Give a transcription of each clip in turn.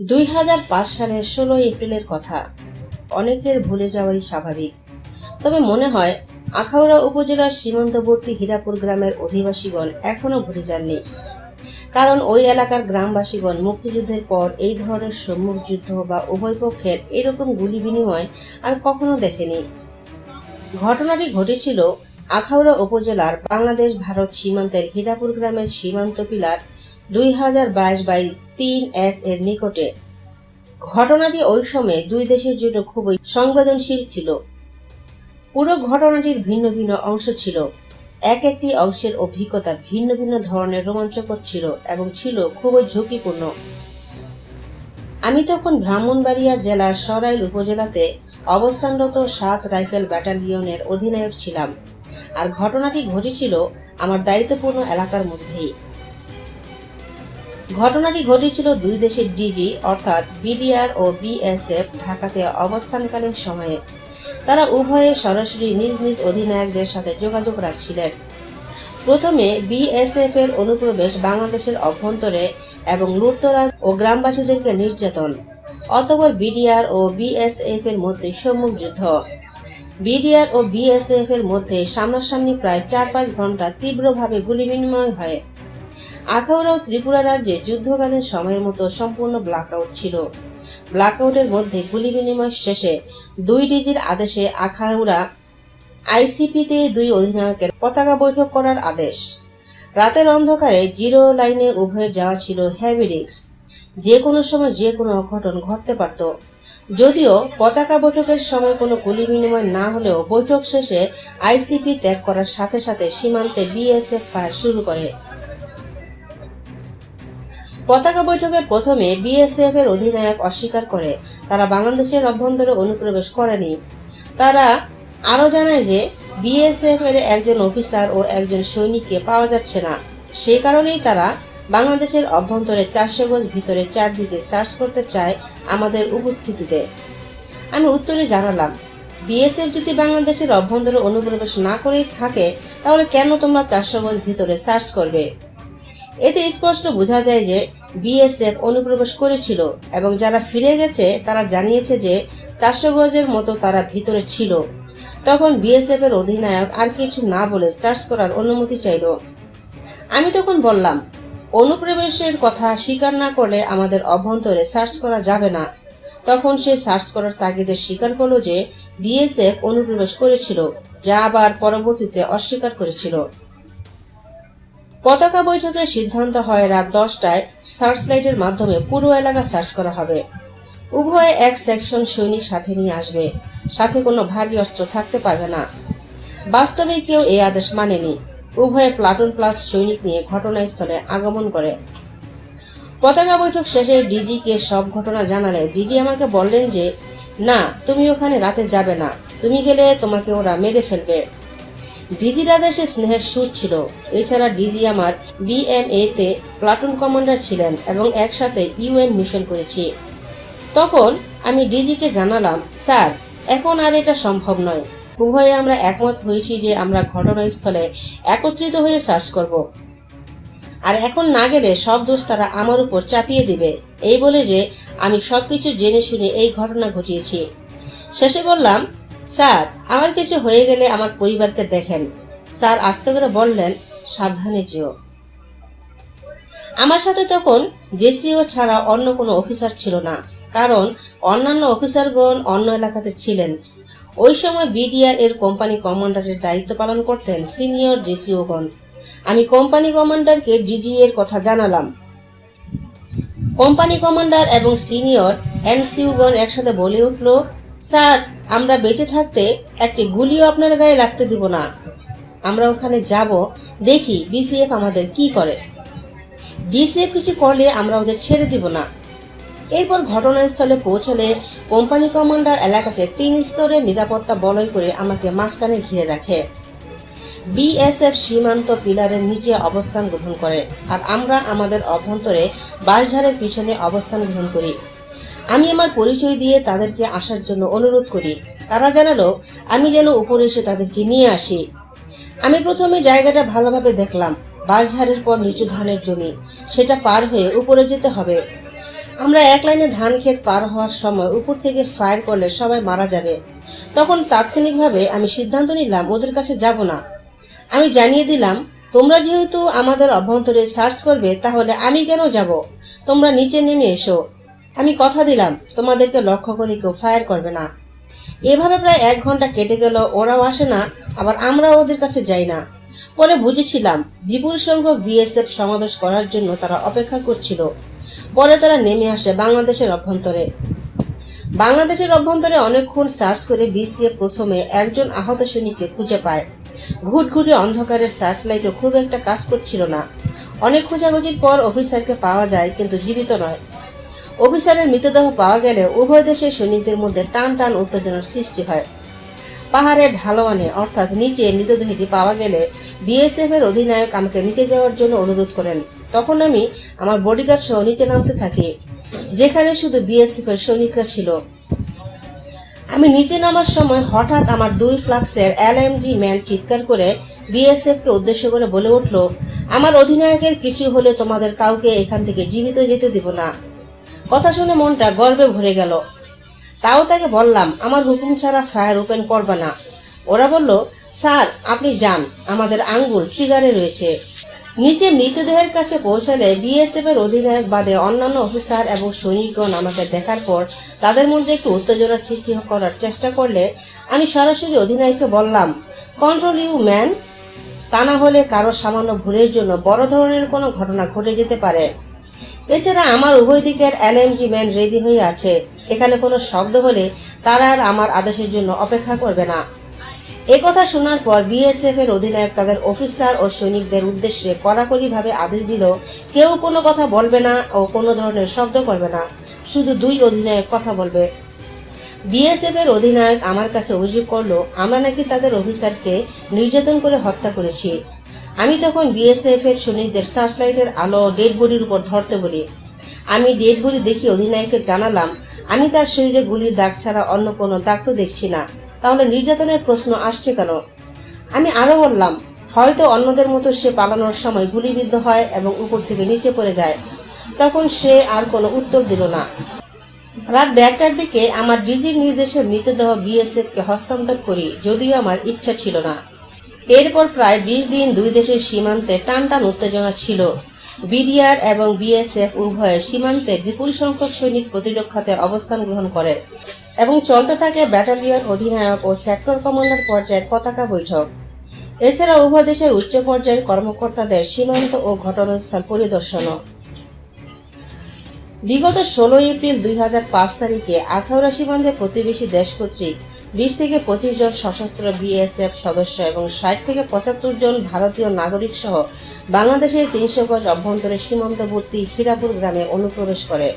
দুই হাজার পাঁচ সালের ষোলোই এপ্রিলের কথা। অনেকের ভুলে যাওয়াই স্বাভাবিক। তবে মনে হয়, আখাউড়া উপজেলার সীমান্তবর্তী হীরাপুর গ্রামের অধিবাসীগণ এখনও ভুলে যাননি। কারণ ওই এলাকার গ্রামবাসীগণ মুক্তিযুদ্ধের পর এই ধরনের সম্মুখ যুদ্ধ বা উভয় পক্ষের এরকম গুলি বিনিময় আর কখনো দেখেনি। ঘটনাটি ঘটেছিল আখাউড়া উপজেলার বাংলাদেশ ভারত সীমান্তের হীরাপুর গ্রামের সীমান্ত পিলার দুই হাজার বাইশ বাই তিন এস এর নিকটে। ঘটনাটি ওই সময়ে দুই দেশের জন্য খুবই সংবেদনশীল ছিল। পুরো ঘটনাটির ভিন্ন ভিন্ন অংশ ছিল। এক একটি অংশের অভিজ্ঞতা ভিন্ন ভিন্ন ধরনের রোমাঞ্চকর ছিল এবং ছিল খুবই ঝুঁকিপূর্ণ। আমি তখন ব্রাহ্মণবাড়িয়া জেলার সরাইল উপজেলাতে অবস্থানরত সাত রাইফেল ব্যাটালিয়নের অধিনায়ক ছিলাম। আর ঘটনাটি ঘটেছিল আমার দায়িত্বপূর্ণ এলাকার মধ্যেই। ঘটনাটি ঘটেছিল দুই দেশের ডিজি, অর্থাৎ বিডিআর ও বিএসএফ, ঢাকাতে অবস্থানকালীন সময়ে। তারা উভয়ে সরাসরি নিজ নিজ অধিনায়কদের সাথে যোগাযোগ রাখছিলেন। প্রথমে বিএসএফ এর অনুপ্রবেশ বাংলাদেশের অভ্যন্তরে এবং লুটতরাজ ও গ্রামবাসীদেরকে নির্যাতন, অতপর বিডিআর ও বিএসএফ এর মধ্যে সম্মুখ যুদ্ধ। বিডিআর ও বিএসএফ এর মধ্যে সামনাসামনি প্রায় চার পাঁচ ঘণ্টা তীব্রভাবে গুলি বিনিময় হয়। আখাউড়া ও ত্রিপুরা রাজ্যে যুদ্ধকালীন সময়ের মতো সম্পূর্ণ ব্ল্যাকআউট ছিল। ব্ল্যাকআউটের মধ্যে গুলি বিনিময় শেষে দুই ডিজির আদেশে আখাউড়া আইসিপিতে দুই অধিনায়কের পতাকা বৈঠক করার আদেশ। রাতের অন্ধকারে জিরো লাইনে উভয়ের যাওয়া ছিল হ্যাভি রিক্স যে কোনো সময় যে কোনো অঘটন ঘটতে পারত। যদিও পতাকা বৈঠকের সময় কোনো গুলি বিনিময় না হলেও বৈঠক শেষে আইসিপি ত্যাগ করার সাথে সাথে সীমান্তে বিএসএফ ফায়ার শুরু করে। পতাকা বৈঠকের প্রথমে বিএসএফ এর অধিনায়ক অস্বীকার করে, তারা বাংলাদেশের অভ্যন্তরে অনুপ্রবেশ করেনি। তারা আরও জানায় যে বিএসএফ এর একজন অফিসার ও একজন সৈনিককে পাওয়া যাচ্ছে না। সেই কারণেই তারা বাংলাদেশের অভ্যন্তরে চারশো গজ ভিতরে চারদিকে সার্চ করতে চায় আমাদের উপস্থিতিতে। আমি উত্তরে জানালাম, বিএসএফ যদি বাংলাদেশের অভ্যন্তরে অনুপ্রবেশ না করেই থাকে, তাহলে কেন তোমরা চারশো গজ ভিতরে সার্চ করবে? এতে স্পষ্ট বোঝা যায় যে বিএসএফ অনুপ্রবেশ করেছিল এবং যারা ফিরে গেছে, তারা জানিয়েছে যে চারশো মতো তারা ভিতরে ছিল। তখন বিএসএফ এর অধিনায়ক আর কিছু না বলে সার্চ করার অনুমতি চাইল। আমি তখন বললাম, অনুপ্রবেশের কথা স্বীকার না করলে আমাদের অভ্যন্তরে সার্চ করা যাবে না। তখন সে সার্চ করার তাগিদে স্বীকার করল যে বিএসএফ অনুপ্রবেশ করেছিল, যা আবার পরবর্তীতে অস্বীকার করেছিল। পতাকা বৈঠকের সিদ্ধান্ত হয় রাত দশটায় সার্চ লাইটের মাধ্যমে পুরো এলাকা সার্চ করা হবে। উভয়ে এক সেকশন সৈনিক সাথে নিয়ে আসবে। সাথে কোনো ভারী অস্ত্র থাকতে পারবে না। বাস্তবে কেউ এই আদেশ মানেনি। উভয়ে প্লাটুন প্লাস সৈনিক নিয়ে ঘটনাস্থলে আগমন করে। পতাকা বৈঠক শেষে ডিজিকে সব ঘটনা জানালে ডিজি আমাকে বললেন যে, না, তুমি ওখানে রাতে যাবে না। তুমি গেলে তোমাকে ওরা মেরে ফেলবে। ডিজির আদেশে স্নেহের সুর ছিল। এছাড়া ডিজি আমার বিএমএ তে প্লাটুন কমান্ডার ছিলেন এবং একসাথে ইউএন মিশন করেছি। তখন আমি ডিজিকে জানালাম, স্যার, এখন আর এটা সম্ভব নয়। উভয়ে আমরা একমত হয়েছি যে আমরা ঘটনাস্থলে একত্রিত হয়ে সার্চ করব। আর এখন না গেলে সব দোষ তারা আমার উপর চাপিয়ে দিবে। এই বলে যে আমি সবকিছু জেনে শুনে এই ঘটনা ঘটিয়েছি। শেষে বললাম স্যার, আমার কিছু হয়ে গেলে আমার পরিবারকে দেখেন। স্যার আস্তে করে বললেন, সাবধানে যেও। আমার সাথে তখন জেসিও ছাড়া অন্য কোনো অফিসার ছিল না, কারণ অন্যান্য অফিসারগণ অন্য এলাকাতে ছিলেন। ওই সময় বিডিআর এর কোম্পানি কমান্ডারের দায়িত্ব পালন করতেন সিনিয়র জেসিওগণ। আমি কোম্পানি কমান্ডারকে ডিজি এর কথা জানালাম। কোম্পানি কমান্ডার এবং সিনিয়র এনসিউগণ একসাথে বলে উঠল, স্যার আমরা বেঁচে থাকতে একটি গুলিও আপনার গায়ে লাগতে দিব না। আমরা ওখানে যাব, দেখি বিসিএফ আমাদের কি করে। বিসিএফ কিছু করলে আমরা ওদের ছেড়ে দিব না। এরপর ঘটনাস্থলে পৌঁছালে কোম্পানি কমান্ডার এলাকাকে তিন স্তরের নিরাপত্তা বলয় করে আমাকে মাঝখানে ঘিরে রাখে। বিএসএফ সীমান্ত পিলারের নিচে অবস্থান গ্রহণ করে, আর আমরা আমাদের অভ্যন্তরে বাঁশঝাড়ের পিছনে অবস্থান গ্রহণ করি। আমি আমার পরিচয় দিয়ে তাদেরকে আসার জন্য অনুরোধ করি। তারা জানালো, আমি যেন উপরে এসে তাদেরকে নিয়ে আসি। আমি প্রথমে জায়গাটা ভালোভাবে দেখলাম, বাঁশঝাড়ের পর নিচু ধানের জমি, সেটা পার হয়ে উপরে যেতে হবে। আমরা এক লাইনে ধান ক্ষেত পার হওয়ার সময় উপর থেকে ফায়ার করলে সবাই মারা যাবে। তখন তাৎক্ষণিকভাবে আমি সিদ্ধান্ত নিলাম, ওদের কাছে যাব না। আমি জানিয়ে দিলাম, তোমরা যেহেতু আমাদের অভ্যন্তরে সার্চ করবে, তাহলে আমি কেন যাব? তোমরা নিচে নেমে এসো। আমি কথা দিলাম, তোমাদেরকে লক্ষ্য করে কেউ ফায়ার করবে না। এভাবে প্রায় এক ঘণ্টা কেটে গেল, ওরাও আসে না, আবার আমরাও ওদের কাছে যাই না। পরে বুঝেছিলাম বিপুল সংখ্যক বিএসএফ সমাবেশ করার জন্য তারা অপেক্ষা করছিল। পরে তারা নেমে আসে বাংলাদেশের অভ্যন্তরে। বাংলাদেশের অভ্যন্তরে অনেকক্ষণ সার্চ করে বিসিএফ প্রথমে একজন আহত সৈনিককে খুঁজে পায়। ঘুটঘুটে অন্ধকারের সার্চ লাইটও খুব একটা কাজ করছিল না। অনেক খোঁজাখুঁজির পর অফিসারকে পাওয়া যায়, কিন্তু জীবিত নয়। অফিসারের মৃতদেহ পাওয়া গেলে উভয় দেশের সৈনিকদের মধ্যে টান টান উত্তেজনার সৃষ্টি হয়। পাহাড়ের ঢালোয়ানে অর্থাৎ নিচে মৃতদেহটি পাওয়া গেলে বিএসএফ এর অধিনায়ক আমাকে নিচে যাওয়ার জন্য অনুরোধ করেন। তখন আমি আমার বডিগার্ড সহ নিচে নামতে থাকি, যেখানে শুধু বিএসএফ এর সৈনিকরা ছিল। আমি নিচে নামার সময় হঠাৎ আমার দুই ফ্লাক্সের এলএমজি ম্যান চিৎকার করে বিএসএফ কে উদ্দেশ্য করে বলে উঠল, আমার অধিনায়কের কিছু হলে তোমাদের কাউকে এখান থেকে জীবিত যেতে দিব না। কথা শুনে মনটা গর্বে ভরে গেল। তাও তাকে বললাম, আমার হুকুম ছাড়া ফায়ার ওপেন করবে না। ওরা বলল, স্যার, আপনি যান, আমাদের আঙ্গুল ট্রিগারে রয়েছে। নিচে মৃতদেহের কাছে পৌঁছালে বিএসএফ এর অধিনায়ক বাদে অন্যান্য অফিসার এবং সৈনিকগণ আমাকে দেখার পর তাদের মধ্যে একটু উত্তেজনার সৃষ্টি করার চেষ্টা করলে আমি সরাসরি অধিনায়ককে বললাম কন্ট্রোল ইউ ম্যান তা না হলে কারও সামান্য ভুলের জন্য বড় ধরনের কোনো ঘটনা ঘটে যেতে পারে। এছাড়া আমার উভয় দিকের এলএমজি ম্যান রেডি হয়ে আছে। এখানে কোনো শব্দ হলে তারা আর আমার আদেশের জন্য অপেক্ষা করবে না। এ কথা শোনার পর বিএসএফ এর অধিনায়ক তাদের অফিসার ও সৈনিকদের উদ্দেশ্যে কড়াকড়িভাবে আদেশ দিল, কেউ কোনো কথা বলবে না ও কোনো ধরনের শব্দ করবে না। শুধু দুই অধিনায়ক কথা বলবে। বিএসএফ এর অধিনায়ক আমার কাছে অভিযোগ করল, আমরা নাকি তাদের অফিসারকে নির্যাতন করে হত্যা করেছি। আমি তখন বিএসএফ এর সৈনিকদের সার্চ লাইটের আলো ডেড বডির উপর ধরতে বলি। আমি ডেড বডি দেখি অধিনায়ককে জানালাম, আমি তার শরীরে গুলির দাগ ছাড়া অন্য কোনো দাগ তো দেখছি না। তাহলে নির্যাতনের প্রশ্ন আসছে কেন? আমি আরও বললাম, হয়তো অন্যদের মতো সে পালানোর সময় গুলিবিদ্ধ হয় এবং উপর থেকে নিচে পড়ে যায়। তখন সে আর কোনো উত্তর দিল না। রাত দেড়টার দিকে আমার ডিজির নির্দেশে মৃতদেহ বিএসএফ কে হস্তান্তর করি, যদিও আমার ইচ্ছা ছিল না। এরপর প্রায় বিশ দিন দুই দেশের সীমান্তে টান টান উত্তেজনা ছিল। বিডিআর এবং বিএসএফ উভয়ে সীমান্তে বিপুল সংখ্যক সৈনিক প্রতিরক্ষাতে অবস্থান গ্রহণ করে এবং চলতে থাকে ব্যাটালিয়ন অধিনায়ক ও সেক্টর কমান্ডার পর্যায়ের পতাকা বৈঠক। এছাড়া উভয় দেশের উচ্চ পর্যায়ের কর্মকর্তাদের সীমান্ত ও ঘটনাস্থল পরিদর্শনও। বিগত ষোলো এপ্রিল দুই হাজার পাঁচ তারিখে আখাউড়া সীমান্তে প্রতিবেশী দেশ কর্তৃক বিশ থেকে পঁচিশ জন সশস্ত্র বিএসএফ সদস্য এবং ষাট থেকে পঁচাত্তর জন ভারতীয় নাগরিক সহ বাংলাদেশের তিনশো গজ অভ্যন্তরে সীমান্তবর্তী হীরাপুর গ্রামে অনুপ্রবেশ করে।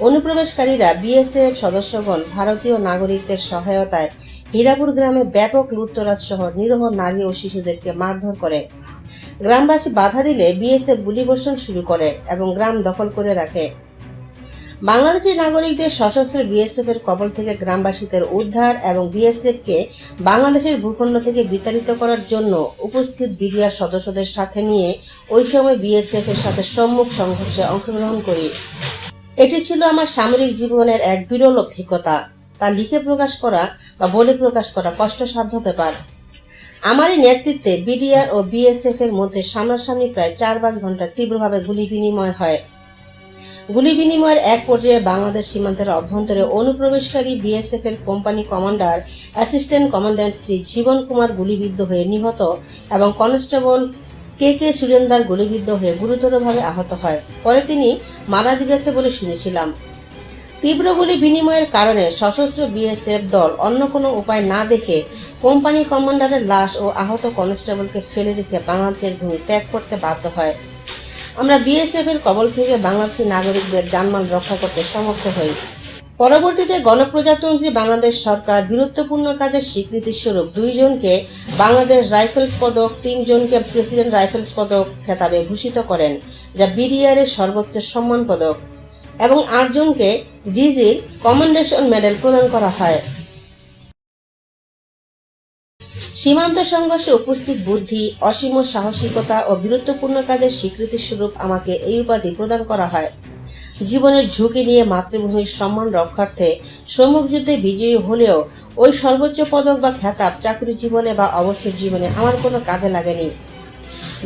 অনুপ্রবেশকারীরা বিএসএফ সদস্যগণ ভারতীয় নাগরিকদের সহায়তায় হীরাপুর গ্রামে ব্যাপক লুটতরাজ সহ নিরহ নারী ও শিশুদেরকে মারধর করে। গ্রামবাসী বাধা দিলে বিএসএফ গুলিবর্ষণ শুরু করে এবং গ্রাম দখল করে রাখে। বাংলাদেশি নাগরিকদের সশস্ত্র বিএসএফ এর কবল থেকে গ্রামবাসীদের উদ্ধার এবং বিএসএফ কে বাংলাদেশের ভূখণ্ড থেকে বিতাড়িত করার জন্য উপস্থিত বিডিআর সদস্যদের সাথে নিয়ে ওই সময় বিএসএফ এর সাথে সম্মুখ সংঘর্ষে অংশগ্রহণ করি। এটি ছিল আমার সামরিক জীবনের এক বিরল অভিজ্ঞতা। তা লিখে প্রকাশ করা বা বলে প্রকাশ করা কষ্টসাধ্য ব্যাপার। আমারই নেতৃত্বে বিডিআর ও বিএসএফ এর মধ্যে সামনাসামনি প্রায় চার পাঁচ ঘণ্টা তীব্রভাবে গুলি বিনিময় হয়। গুলি বিনিময়ের এক পর্যায়ে বাংলাদেশ সীমান্তের অভ্যন্তরে অনুপ্রবেশকারী বিএসএফ এর company commander assistant commandant Shri Jiban Kumar গুলিবিদ্ধ হয়ে নিহত এবং কনস্টেবল কে কে সুরেন্দার গুলিবিদ্ধ হয়ে গুরুতরভাবে আহত হয়। পরে তিনি মারা গেছে বলে শুনেছিলাম। তীব্র গুলি বিনিময়ের কারণে সশস্ত্র বিএসএফ দল অন্য কোনো উপায় না দেখে কোম্পানি কমান্ডারের লাশ ও আহত কনস্টেবলকে ফেলে রেখে বাংলাদেশের ভূমি ত্যাগ করতে বাধ্য হয়। আমরা বিএসএফ এর কবল থেকে বাংলাদেশি নাগরিকদের জানমাল রক্ষা করতে সমর্থ হই। পরবর্তীতে গণপ্রজাতন্ত্রী বাংলাদেশ সরকার বীরত্বপূর্ণ কাজের স্বীকৃতি স্বরূপ দুইজনকে বাংলাদেশ রাইফেলস পদক তিনজনকে প্রেসিডেন্ট রাইফেলস পদক খেতাবে ভূষিত করেন, যা বিডিআর এর সর্বোচ্চ সম্মান পদক, এবং আটজনকে ডিজির কমেন্ডেশন মেডেল প্রদান করা হয়। সীমান্ত সংঘর্ষে উপস্থিত বুদ্ধি, অসীম সাহসিকতা ও বীরত্বপূর্ণ কাজের স্বীকৃতি স্বরূপ আমাকে এই উপাধি প্রদান করা হয়। জীবনের ঝুঁকি নিয়ে মাতৃভূমির সম্মান রক্ষার্থে সম্মুখ যুদ্ধে বিজয়ী হলেও ওই সর্বোচ্চ পদক বা খেতাব চাকরি জীবনে বা অবসর জীবনে আমার কোনো কাজে লাগেনি।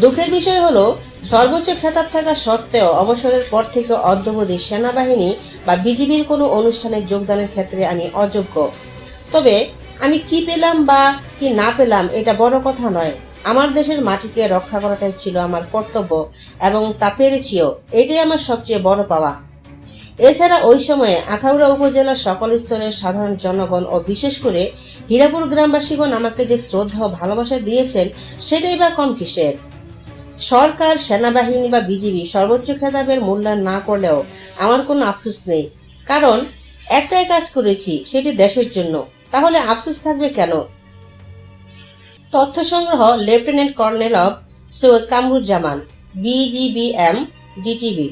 দুঃখের বিষয় হলো, সর্বোচ্চ খেতাব থাকা সত্ত্বেও অবসরের পর থেকে অদ্যবধি সেনাবাহিনী বা বিজিবির কোনো অনুষ্ঠানে যোগদানের ক্ষেত্রে আমি অযোগ্য। তবে আমি কি পেলাম বা কি না পেলাম, এটা বড় কথা নয়। আমার দেশের মাটিকে রক্ষা করাটাই ছিল আমার কর্তব্য এবং তা পেরেছিও, এটাই আমার সবচেয়ে বড় পাওয়া। এছাড়া ওই সময়ে আখাউড়া উপজেলার সকল স্তরের সাধারণ জনগণ ও বিশেষ করে হীরাপুর গ্রামবাসীগণ আমাকে যে শ্রদ্ধা ও ভালোবাসা দিয়েছেন, সেটাই বা কম কিসের? সরকার, সেনাবাহিনী বা বিজিবি সর্বোচ্চ খেতাবের মূল্যায়ন না করলেও আমার কোনো আফসোস নেই। কারণ, একটাই কাজ করেছি, সেটি দেশের জন্য। তাহলে আফসোস থাকবে কেন? তথ্য সংগ্রহ লেফটেন্যান্ট কর্নেল অব সৈয়দ কামরুজ্জামান বিজিবিএম ডিটিবি